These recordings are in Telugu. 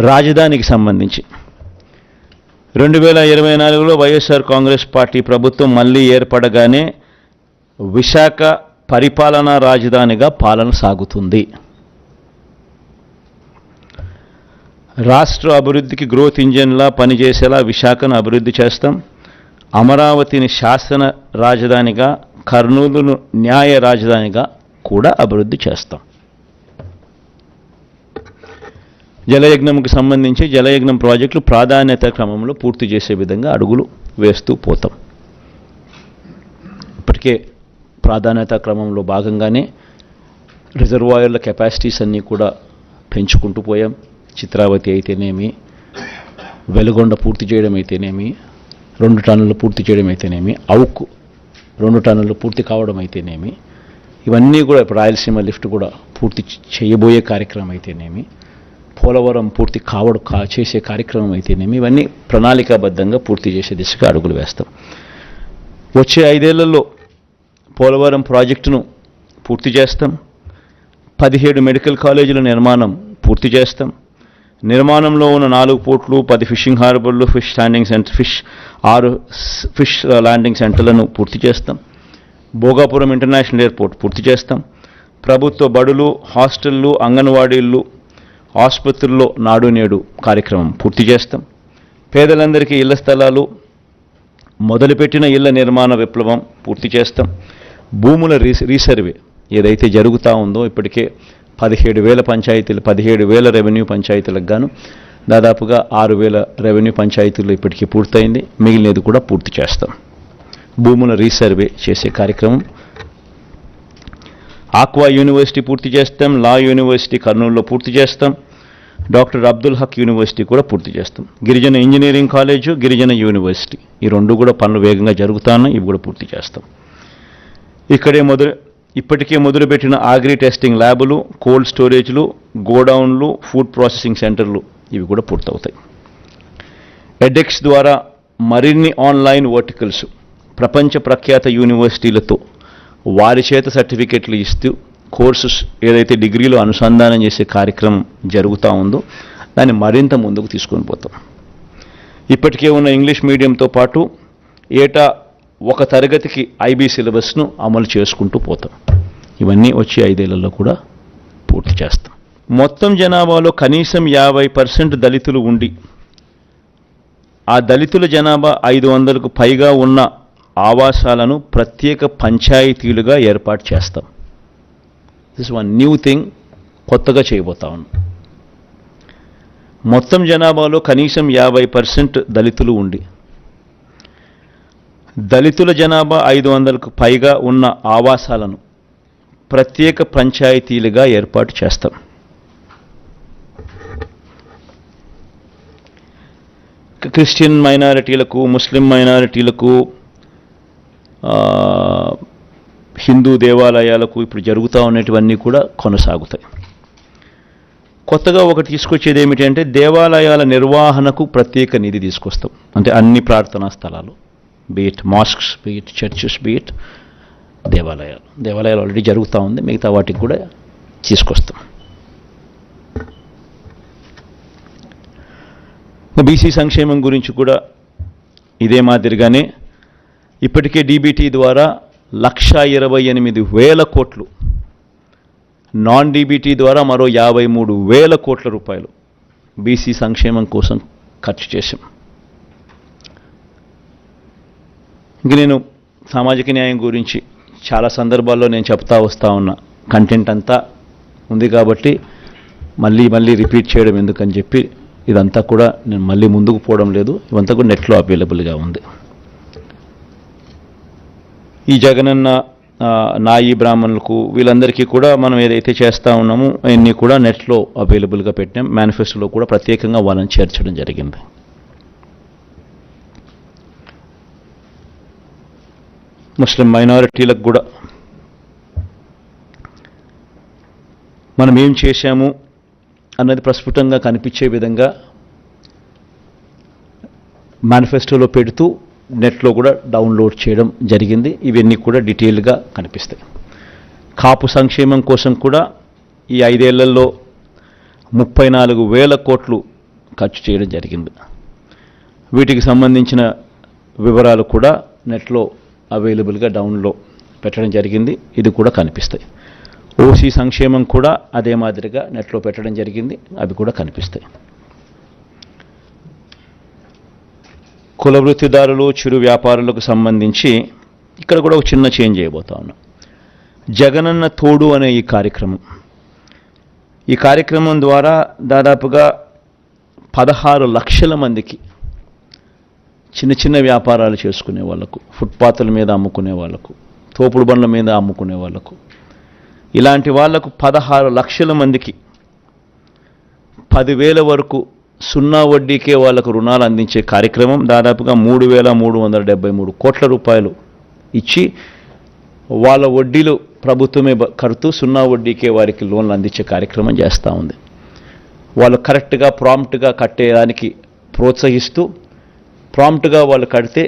రాజధానికి సంబంధించి. రెండు వేల ఇరవై నాలుగులో వైఎస్ఆర్ కాంగ్రెస్ పార్టీ ప్రభుత్వం మళ్ళీ ఏర్పడగానే విశాఖ పరిపాలనా రాజధానిగా పాలన సాగుతుంది. రాష్ట్ర అభివృద్ధికి గ్రోత్ ఇంజన్లా పనిచేసేలా విశాఖను అభివృద్ధి చేస్తాం. అమరావతిని శాసన రాజధానిగా కర్నూలును న్యాయ రాజధానిగా కూడా అభివృద్ధి చేస్తాం. జలయజ్ఞంకి సంబంధించి జలయజ్ఞం ప్రాజెక్టులు ప్రాధాన్యత క్రమంలో పూర్తి చేసే విధంగా అడుగులు వేస్తూ పోతాం. ఇప్పటికే ప్రాధాన్యత క్రమంలో భాగంగానే రిజర్వాయర్ల కెపాసిటీస్ అన్నీ కూడా పెంచుకుంటూ పోయాం. చిత్రావతి అయితేనేమి వెలుగొండ పూర్తి చేయడం అయితేనేమి రెండు టన్నులు పూర్తి చేయడం అయితేనేమి అవుక్ రెండు టన్నులు పూర్తి కావడం అయితేనేమి ఇవన్నీ కూడా ఇప్పుడు రాయలసీమ లిఫ్ట్ కూడా పూర్తి చేయబోయే కార్యక్రమం అయితేనేమి పోలవరం పూర్తి కావడం కా చేసే కార్యక్రమం అయితేనేమి ఇవన్నీ ప్రణాళికాబద్ధంగా పూర్తి చేసే దిశగా అడుగులు వేస్తాం. వచ్చే ఐదేళ్ళలో పోలవరం ప్రాజెక్టును పూర్తి చేస్తాం. పదిహేడు మెడికల్ కాలేజీల నిర్మాణం పూర్తి చేస్తాం. నిర్మాణంలో ఉన్న నాలుగు పోర్ట్లు పది ఫిషింగ్ హార్బర్లు ఫిష్ ల్యాండింగ్ సెంటర్ ఫిష్ ఆరు ఫిష్ ల్యాండింగ్ సెంటర్లను పూర్తి చేస్తాం. భోగాపురం ఇంటర్నేషనల్ ఎయిర్పోర్ట్ పూర్తి చేస్తాం. ప్రభుత్వ బడులు హాస్టళ్ళు అంగన్వాడీలు ఆసుపత్రుల్లో నాడు నేడు కార్యక్రమం పూర్తి చేస్తాం. పేదలందరికీ ఇళ్ళ స్థలాలు మొదలుపెట్టిన ఇళ్ళ నిర్మాణ విప్లవం పూర్తి చేస్తాం. భూముల రీస్ రీసర్వే ఏదైతే జరుగుతూ ఉందో ఇప్పటికే పదిహేడు వేల పంచాయతీలు పదిహేడు వేల రెవెన్యూ పంచాయతీలకు గాను దాదాపుగా ఆరు వేల రెవెన్యూ పంచాయతీలు ఇప్పటికీ పూర్తయింది. మిగిలినది కూడా పూర్తి చేస్తాం. భూముల రీసర్వే చేసే కార్యక్రమం ఆక్వా యూనివర్సిటీ పూర్తి చేస్తాం. లా యూనివర్సిటీ కర్నూలులో పూర్తి చేస్తాం. డాక్టర్ అబ్దుల్ హక్ యూనివర్సిటీ కూడా పూర్తి చేస్తాం. గిరిజన ఇంజనీరింగ్ కాలేజు గిరిజన యూనివర్సిటీ. ఈ రెండు కూడా పనులు వేగంగా జరుగుతాను ఇవి కూడా పూర్తి చేస్తాం. ఇక్కడే మొదలు ఇప్పటికే మొదలుపెట్టిన ఆగ్రి టెస్టింగ్ ల్యాబులు కోల్డ్ స్టోరేజ్లు గోడౌన్లు ఫుడ్ ప్రాసెసింగ్ సెంటర్లు ఇవి కూడా పూర్తవుతాయి. ఎడెక్స్ ద్వారా మరిన్ని ఆన్లైన్ వర్టికల్స్ ప్రపంచ ప్రఖ్యాత యూనివర్సిటీలతో వారి చేత సర్టిఫికెట్లు ఇస్తూ కోర్సెస్ ఏదైతే డిగ్రీలో అనుసంధానం చేసే కార్యక్రమం జరుగుతూ ఉందో దాన్ని మరింత ముందుకు తీసుకొని పోతాం. ఇప్పటికే ఉన్న ఇంగ్లీష్ మీడియంతో పాటు ఏటా ఒక తరగతికి ఐబీ సిలబస్ను అమలు చేసుకుంటూ పోతాం. ఇవన్నీ వచ్చే ఐదేళ్ళలో కూడా పూర్తి చేస్తాం. మొత్తం జనాభాలో కనీసం యాభై పర్సెంట్ దళితులు ఉండి ఆ దళితుల జనాభా ఐదు వందలకు పైగా ఉన్న ఆవాసాలను ప్రత్యేక పంచాయతీలుగా ఏర్పాటు చేస్తాం. దిస్ వన్ న్యూ థింగ్ కొత్తగా చేయబోతా. ఉన్నాం మొత్తం జనాభాలో కనీసం యాభై పర్సెంట్ దళితులు ఉండి. దళితుల జనాభా ఐదు వందలకు పైగా ఉన్న ఆవాసాలను ప్రత్యేక పంచాయతీలుగా ఏర్పాటు చేస్తాం. క్రిస్టియన్ మైనారిటీలకు ముస్లిం మైనారిటీలకు హిందూ దేవాలయాలకు ఇప్పుడు జరుగుతూ ఉన్నటువన్నీ కూడా కొనసాగుతాయి. కొత్తగా ఒకటి తీసుకొచ్చేది ఏమిటంటే దేవాలయాల నిర్వహణకు ప్రత్యేక నిధి తీసుకొస్తాం. అంటే అన్ని ప్రార్థనా స్థలాలు be it mosques be it churches be it దేవాలయాలు. దేవాలయాలు ఆల్రెడీ జరుగుతూ ఉంది మిగతా వాటికి కూడా తీసుకొస్తాం. బీసీ సంక్షేమం గురించి కూడా ఇదే మాదిరిగానే ఇప్పటికే డీబీటీ ద్వారా లక్ష ఇరవై ఎనిమిది వేల కోట్లు. నాన్ డీబీటీ ద్వారా మరో యాభై మూడు వేల కోట్ల రూపాయలు బీసీ సంక్షేమం కోసం ఖర్చు చేశాం. ఇంక నేను సామాజిక న్యాయం గురించి చాలా సందర్భాల్లో నేను చెప్తా వస్తూ ఉన్నా. కంటెంట్ అంతా ఉంది కాబట్టి మళ్ళీ మళ్ళీ రిపీట్ చేయడం ఎందుకని చెప్పి ఇదంతా కూడా నేను మళ్ళీ ముందుకు పోవడం లేదు. ఇవంతా కూడా నెట్లో అవైలబుల్గా ఉంది. ఈ జగనన్న నాయి బ్రాహ్మణులకు వీళ్ళందరికీ కూడా మనం ఏదైతే చేస్తూ ఉన్నామో అవన్నీ కూడా నెట్లో అవైలబుల్గా పెట్టాం. మేనిఫెస్టోలో కూడా ప్రత్యేకంగా వాళ్ళని చేర్చడం జరిగింది. ముస్లిం మైనారిటీలకు కూడా మనం ఏం చేశాము అన్నది ప్రస్ఫుటంగా కనిపించే విధంగా మేనిఫెస్టోలో పెడుతూ నెట్లో కూడా డౌన్లోడ్ చేయడం జరిగింది. ఇవన్నీ కూడా డీటెయిల్గా కనిపిస్తాయి. కాపు సంక్షేమం కోసం కూడా ఈ ఐదేళ్ళలో ముప్పై నాలుగు వేల కోట్లు ఖర్చు చేయడం జరిగింది. వీటికి సంబంధించిన వివరాలు కూడా నెట్లో అవైలబుల్గా డౌన్లో పెట్టడం జరిగింది. ఇది కూడా కనిపిస్తాయి. ఓసీ సంక్షేమం కూడా అదే మాదిరిగా నెట్లో పెట్టడం జరిగింది. అవి కూడా కనిపిస్తాయి. కుల వృత్తిదారులు చిరు వ్యాపారులకు సంబంధించి ఇక్కడ కూడా ఒక చిన్న చేంజ్ చేయబోతా ఉన్నాం. జగనన్న తోడు అనే ఈ కార్యక్రమం. ఈ కార్యక్రమం ద్వారా దాదాపుగా పదహారు లక్షల మందికి చిన్న చిన్న వ్యాపారాలు చేసుకునే వాళ్ళకు ఫుట్పాత్ల మీద అమ్ముకునే వాళ్ళకు తోపుడు బండ్ల మీద అమ్ముకునే వాళ్ళకు ఇలాంటి వాళ్ళకు పదహారు లక్షల మందికి పదివేల వరకు సున్నా వడ్డీకే వాళ్ళకు రుణాలు అందించే కార్యక్రమం దాదాపుగా మూడు వేల మూడు వందల డెబ్బై మూడు కోట్ల రూపాయలు ఇచ్చి వాళ్ళ వడ్డీలు ప్రభుత్వమే బ- కడుతూ సున్నా వడ్డీకే వారికి లోన్లు అందించే కార్యక్రమం చేస్తూ ఉంది. వాళ్ళు కరెక్ట్గా ప్రాంప్ట్గా కట్టేదానికి ప్రోత్సహిస్తూ ప్రాంప్ట్గా వాళ్ళు కడితే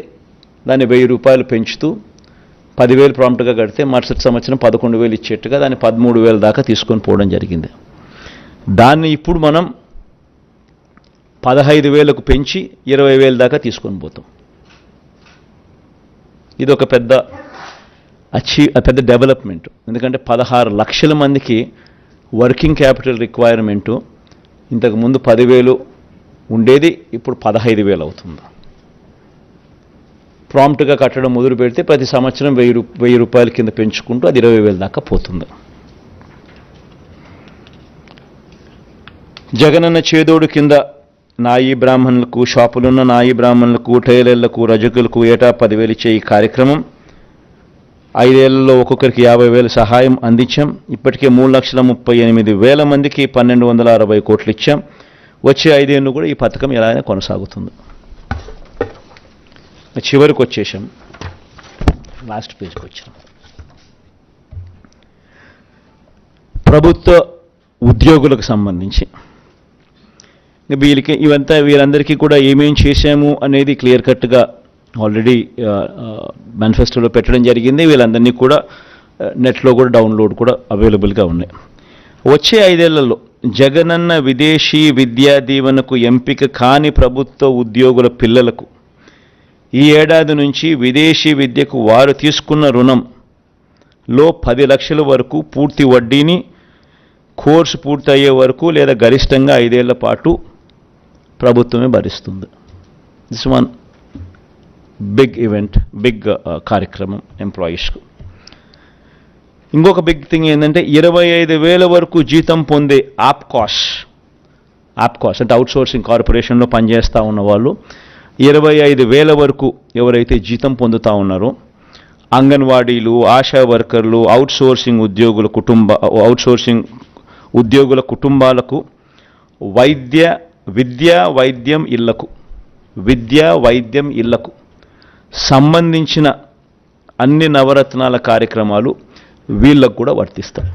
దాన్ని వెయ్యి రూపాయలు పెంచుతూ పదివేలు ప్రాంప్ట్గా కడితే మరుసటి సంవత్సరం పదకొండు వేలు ఇచ్చేట్టుగా దాన్ని పదమూడు వేల దాకా తీసుకొని పోవడం జరిగింది. దాన్ని ఇప్పుడు మనం పదహైదు వేలకు పెంచి ఇరవై వేల దాకా తీసుకొని పోతాం. ఇది ఒక పెద్ద అచీవ్ పెద్ద డెవలప్మెంట్. ఎందుకంటే పదహారు లక్షల మందికి వర్కింగ్ క్యాపిటల్ రిక్వైర్మెంటు ఇంతకుముందు పదివేలు ఉండేది ఇప్పుడు పదహైదు వేలు అవుతుంది. ప్రాంప్ట్గా కట్టడం మొదలు పెడితే ప్రతి సంవత్సరం వెయ్యి రూ వెయ్యి రూపాయల కింద పెంచుకుంటూ అది ఇరవై వేల దాకా పోతుంది. జగనన్న చేదోడు కింద నాయి బ్రాహ్మణులకు షాపులున్న నాయి బ్రాహ్మణులకు టైలర్లకు రజకులకు ఏటా పదివేలు ఇచ్చే ఈ కార్యక్రమం. ఐదేళ్ళలో ఒక్కొక్కరికి యాభై వేలు సహాయం అందించాం. ఇప్పటికే మూడు లక్షల ముప్పై ఎనిమిది వేల మందికి పన్నెండు వందల అరవై కోట్లు ఇచ్చాం. వచ్చే ఐదేళ్ళు కూడా ఈ పథకం ఎలా అయినా కొనసాగుతుంది. చివరికి వచ్చేసాం. లాస్ట్ పేజ్కి వచ్చాం. ప్రభుత్వ ఉద్యోగులకు సంబంధించి వీళ్ళకి ఇవంతా వీరందరికీ కూడా ఏమేం చేశాము అనేది క్లియర్ కట్గా ఆల్రెడీ మేనిఫెస్టోలో పెట్టడం జరిగింది. వీళ్ళందరినీ కూడా నెట్లో కూడా డౌన్లోడ్ కూడా అవైలబుల్గా ఉన్నాయి. వచ్చే ఐదేళ్ళలో జగనన్న విదేశీ విద్యా దీవెనకు ఎంపిక కాని ప్రభుత్వ ఉద్యోగుల పిల్లలకు ఈ ఏడాది నుంచి విదేశీ విద్యకు వారు తీసుకున్న రుణంలో పది లక్షల వరకు పూర్తి వడ్డీని కోర్సు పూర్తయ్యే వరకు లేదా గరిష్టంగా ఐదేళ్ళ పాటు ప్రభుత్వమే భరిస్తుంది. This one big event big కార్యక్రమం ఎంప్లాయీస్కు ఇంకొక బిగ్ థింగ్ ఏంటంటే ఇరవై ఐదు వేల వరకు జీతం పొందే ఆప్కాష్ ఆప్కాష్ అంటే అవుట్సోర్సింగ్ కార్పొరేషన్లో పనిచేస్తూ ఉన్నవాళ్ళు ఇరవై ఐదు వేల వరకు ఎవరైతే జీతం పొందుతూ ఉన్నారో అంగన్వాడీలు ఆశా వర్కర్లు అవుట్సోర్సింగ్ ఉద్యోగుల కుటుంబ అవుట్సోర్సింగ్ ఉద్యోగుల కుటుంబాలకు వైద్య విద్య వైద్యం ఇళ్ళకు. విద్య వైద్యం ఇళ్ళకు. సంబంధించిన అన్ని నవరత్నాల కార్యక్రమాలు వీళ్ళకు కూడా వర్తిస్తాయి.